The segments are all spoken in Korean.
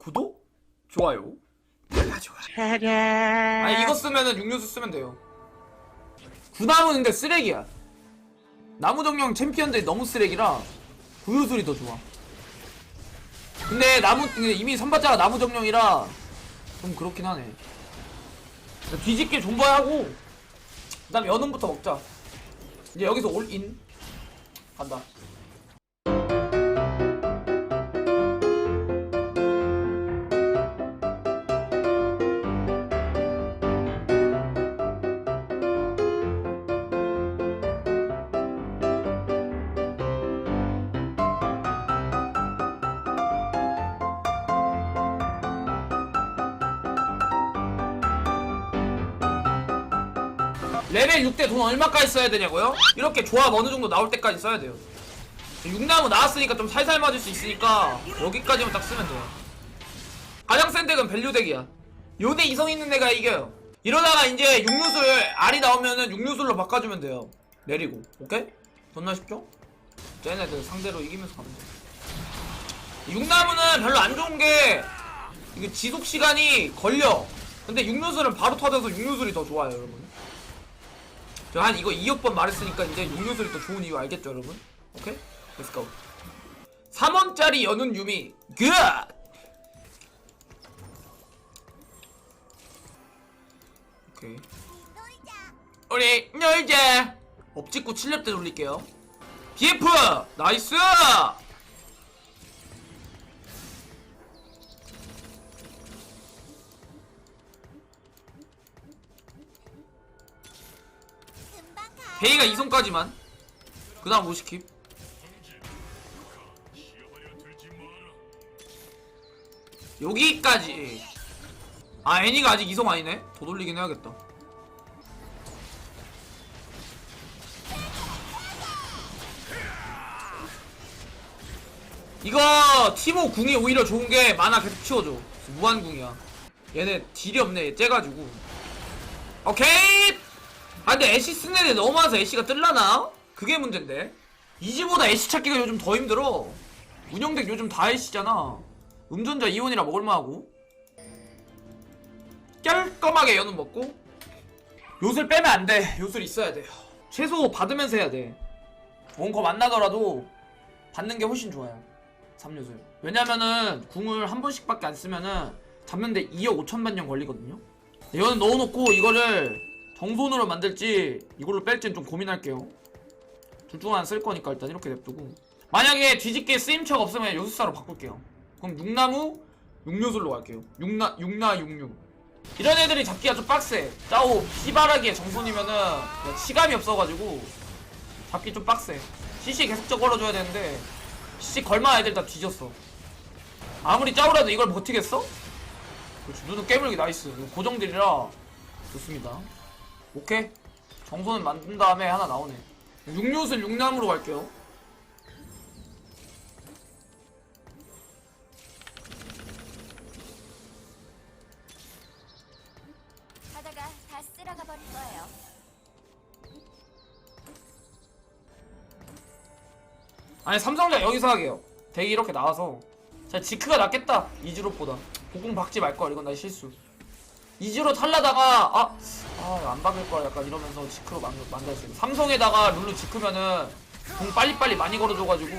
구독, 좋아요, 눌러줘. 아니 이거 쓰면은 육류수 쓰면 돼요. 구나무는 근데 쓰레기야. 나무 정령 챔피언들이 너무 쓰레기라 구유술이 더 좋아. 근데 나무 근데 이미 선발자가 나무 정령이라 좀 그렇긴 하네. 뒤집게 존버하고 그다음 연음부터 먹자. 이제 여기서 올인 간다. 레벨 6 대 돈 얼마까지 써야 되냐고요? 이렇게 조합 어느 정도 나올 때까지 써야 돼요. 6나무 나왔으니까 좀 살살 맞을 수 있으니까 여기까지만 딱 쓰면 돼요. 가장 센 덱은 밸류 덱이야. 요대 이성 있는 애가 이겨요. 이러다가 이제 육류술 알이 나오면은 육류술로 바꿔주면 돼요. 내리고 오케이? 존나 쉽죠? 쟤네들 상대로 이기면서 가면 돼. 육나무는 별로 안 좋은 게 이게 지속 시간이 걸려. 근데 육류술은 바로 터져서 육류술이 더 좋아요, 여러분. 저 한 이거 2억 번 말했으니까 이제 육류술이 더 좋은 이유 알겠죠, 여러분? 오케이? Go. 3원짜리 여는 유미. 굿! 오케이. 우리 놀자. 업찍고 7렙 때 돌릴게요. BF! 나이스! 베이가 2손까지만. 그 다음 50킵. 여기까지. 아, 애니가 아직 2성 아니네? 더 돌리긴 해야겠다. 이거 티모 궁이 오히려 좋은 게 만화 계속 치워줘. 무한 궁이야. 얘네 딜이 없네. 얘 째가지고. 오케이! 아 근데 애쉬 쓰는 애들 너무 많아서 애쉬가 뜰라나? 그게 문제인데. 이지보다 애쉬 찾기가 요즘 더 힘들어. 운영덱 요즘 다 애쉬잖아. 음전자 이온이라 먹을만하고. 깔끔하게 연은 먹고. 요술 빼면 안돼. 요술 있어야 돼요 최소 받으면서 해야 돼. 원거 만나더라도 받는 게 훨씬 좋아요. 3요술. 왜냐면은 궁을 한 번씩밖에 안 쓰면은 잡는데 2억 5천 반년 걸리거든요. 이거는 넣어놓고 이거를 정손으로 만들지 이걸로 뺄지는 좀 고민할게요. 둘 중 하나 쓸 거니까 일단 이렇게 냅두고. 만약에 뒤집게 쓰임처가 없으면 요술사로 바꿀게요. 그럼 육나무 육류술로 갈게요. 육나 육나 육류 이런 애들이 잡기가 좀 빡세. 짜오 피바라기의 정손이면은 시감이 없어가지고 잡기 좀 빡세. CC 계속 걸어줘야 되는데 CC 걸마 애들 다 뒤졌어. 아무리 짜오라도 이걸 버티겠어? 그렇지 눈은 깨물기 나이스. 고정들이라 좋습니다 오케이? 정손은 만든 다음에 하나 나오네. 육류술 육나무로 갈게요. 하다가 다 쓸어가 버릴 거예요. 아니 삼성자 여기서 하게요. 대기 이렇게 나와서. 자 지크가 낫겠다. 이즈롯보다. 고궁 박지 말걸. 이건 나 실수. 이즈롯 탈라다가 아 아 안 박을걸 약간 이러면서 지크로 만, 만들었어요 삼성에다가 룰루 지크면은 공 빨리빨리 많이 걸어줘가지고.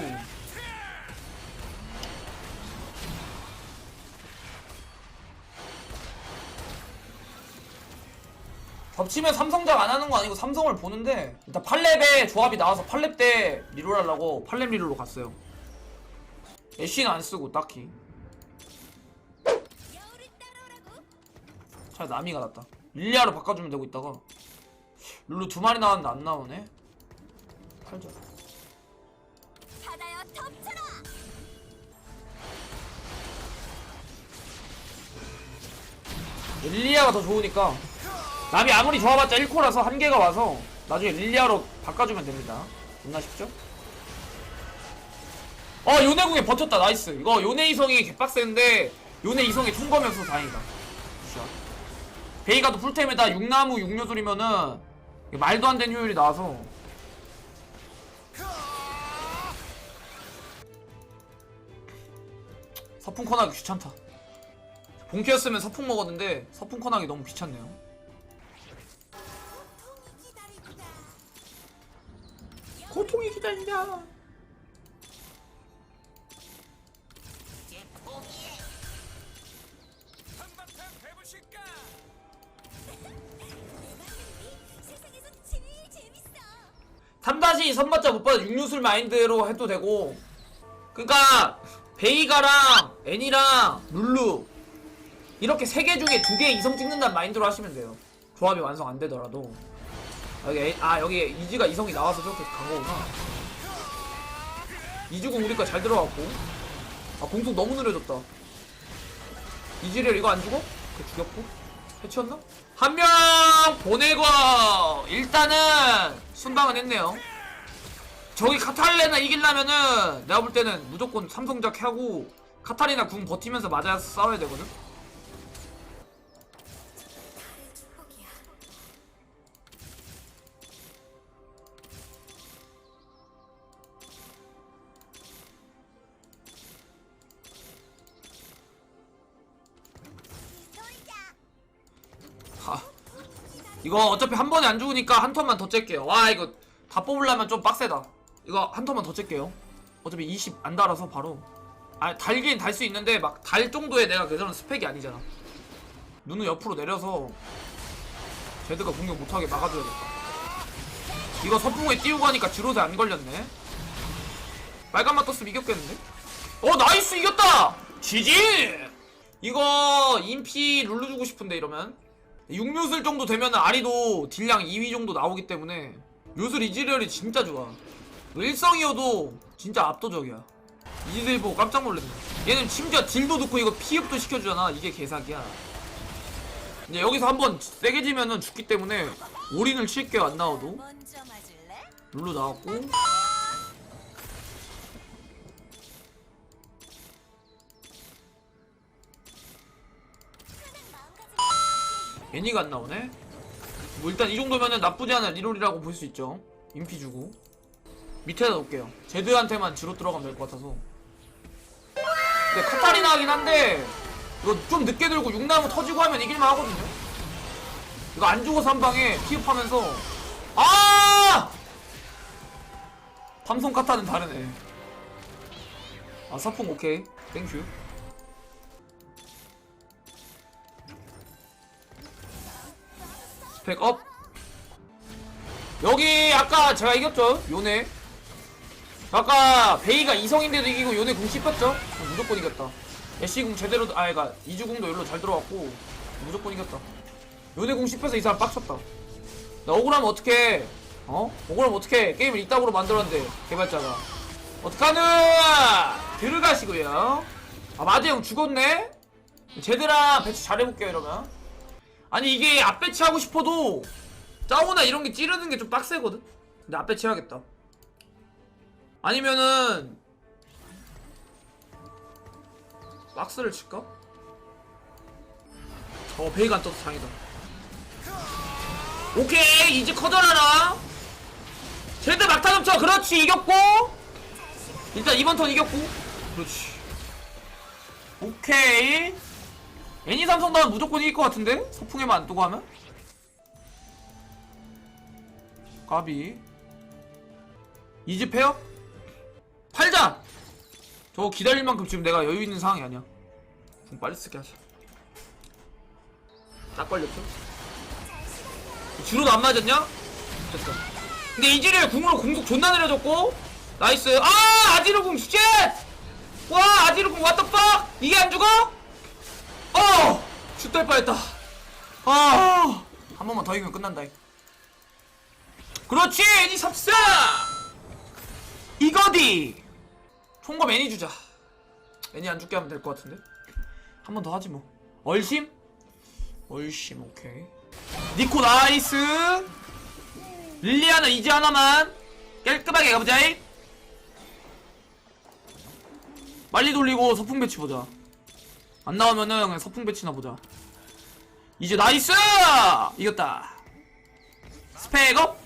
겹치면 삼성작 안 하는 거 아니고 삼성을 보는데 일단 8렙에 조합이 나와서 8렙 때 리롤 하려고 8렙 리롤로 갔어요. 애쉬는 안 쓰고 딱히. 차라리 나미가 낫다 릴리아로 바꿔주면 되고 있다가. 룰루 두 마리 나왔는데 안 나오네? 팔자. 바다여 덮쳐라. 릴리아가 더 좋으니까. 남이 아무리 좋아봤자 1코라서 한계가 와서 나중에 릴리아로 바꿔주면 됩니다. 존나 쉽죠? 어 요네궁에 버텼다. 나이스. 이거 요네 이성이 개빡세는데 요네 이성이 통과면서 다행이다. 베이가도 풀템에다 육나무 이게 말도 안 되는 효율이 나와서. 서풍 코나기 귀찮다. 본캐였으면 서풍 먹었는데 서풍 커나기 너무 귀찮네요. 고통이 기다린다 3다시 선발자 못 받아 육류술 마인드로 해도 되고. 그니까 베이가랑 애니랑 룰루 이렇게 세 개 중에 두 개 이성 찍는다는 마인드로 하시면 돼요. 조합이 완성 안 되더라도. 여기 애- 아 여기 이지가 이성이 나와서 저렇게 간 거구나. 이주공 우리 거잘 들어갔고. 아 공속 너무 느려졌다. 이지를 이거 안 죽어? 그 죽였고? 해치웠나? 한 명 보내고! 일단은 순방은 했네요 저기 카탈레나 이기려면은 내가 볼 때는 무조건 삼성작 하고 카타리나 궁 버티면서 맞아 싸워야 되거든. 이거 어차피 한 번에 안 죽으니까 한 턴만 더 찰게요 와 이거 다 뽑으려면 좀 빡세다 이거 한 턴만 더 찰게요. 어차피 20 안 달아서 바로. 아 달긴 달 수 있는데 막 달 정도의 내가 그전는 스펙이 아니잖아. 눈을 옆으로 내려서 제드가 공격 못하게 막아줘야겠다 이거 서풍에 띄우고 하니까 지로세 안 걸렸네. 빨간맛 떴으면 이겼겠는데? 어 나이스! 이겼다! 지지! 이거 인피 룰루 주고 싶은데 이러면. 육묘술 정도 되면 아리도 딜량 2위 정도 나오기 때문에. 묘술 이지리얼이 진짜 좋아 일성이어도 진짜 압도적이야. 이지들 보고 깜짝 놀랐네. 얘는 심지어 딜도 넣고 이거 피흡도 시켜주잖아. 이게 개사기야. 이제 여기서 한번 세게 지면은 죽기 때문에 올인을 칠게요 안 나와도? 룰루 나왔고. 애니가 안 나오네? 뭐 일단 이 정도면은 나쁘지 않은 리롤이라고 볼 수 있죠. 인피 주고 밑에다 놓을게요. 제드한테만 지로 들어가면 될 것 같아서. 근데 카타리나 하긴 한데 이거 좀 늦게 들고 육나무 터지고 하면 이길만 하거든요. 이거 안 죽어서 한 방에 피흡하면서. 아! 삼성 카타는 다르네. 아 서풍 오케이. 땡큐. 스펙 업. 여기 아까 제가 이겼죠? 요네 아까 베이가 이성인데도 이기고 요네 궁 씹혔죠? 무조건 이겼다. 애쉬 궁 제대로 아 그니까 이주 궁도 여기로 잘 들어왔고 무조건 이겼다. 요네 궁 씹혀서 이 사람 빡쳤다. 나 억울하면 어떡해? 어? 억울하면 어떡해? 게임을 이따구로 만들었는데 개발자가. 어떡하누! 들어가시고요. 아 마드 형 죽었네? 제드랑 배치 잘해볼게요 이러면. 아니 이게 앞배치 하고 싶어도 짜오나 이런 게 찌르는 게 좀 빡세거든? 근데 앞배치 해야겠다 아니면은 박스를 칠까? 저 베이가 안 떠서 장이다. 오케이 이제 커져라라. 제드 막타 넘쳐. 그렇지 이겼고. 일단 이번 턴 이겼고. 그렇지. 오케이. 애니 삼성 나면 무조건 이길 것 같은데? 서풍에만 안 두고 하면? 까비. 이즈 페어 팔자 저거 기다릴 만큼 지금 내가 여유 있는 상황이 아니야 좀 빨리 쓰게 하자 딱 걸렸죠 주로도 안 맞았냐? 됐다. 근데 이지를 궁으로 공속 존나 느려졌고 나이스. 아 아지르 궁 쉣! 와 아지르 궁 왓더 빡! 이게 안 죽어? 어! 슛될 뻔했다. 아! 한 번만 더 이기면 끝난다. 그렇지 애니 삽사! 이거디! 총검 애니 주자. 애니 안 죽게 하면 될 것 같은데? 한 번 더 하지 뭐. 얼심? 얼심 오케이. 니코 나이스 릴리아는 이제 하나만 깔끔하게 가보자이 빨리 돌리고 서풍 배치 보자 안 나오면은 그냥 서풍 배치나 보자 이제 나이스 이겼다 스펙업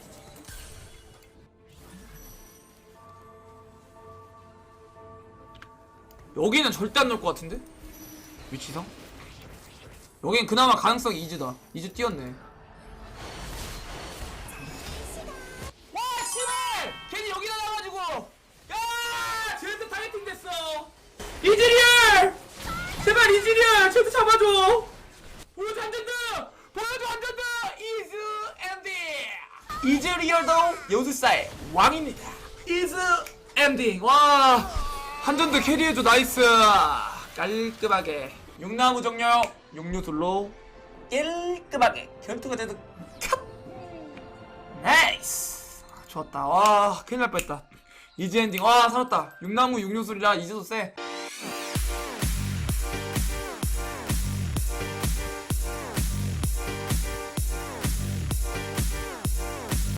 여기는 절대 안 넣을 것 같은데? 위치상? 여긴 그나마 가능성이 이즈다. 이즈 뛰었네. 와 씨발! 괜히 여기다 나가지고! 야! 쟤한테 타겟팅 됐어! 이즈리얼! 제발 이즈리얼! 쟤한테 잡아줘! 보여줘 안전드! 보여줘 안전드! 이즈 엔딩 이즈리얼도 요술사의 왕입니다. 이즈 엔딩 와 한전드 캐리해줘 나이스. 깔끔하게. 육나무 정력 육류둘로 깔끔하게. 견투가 되는 컷 나이스. 아, 좋았다. 와 큰일 날 뻔했다. 이즈 엔딩. 와 살았다. 육나무 육류술이라 이즈도 세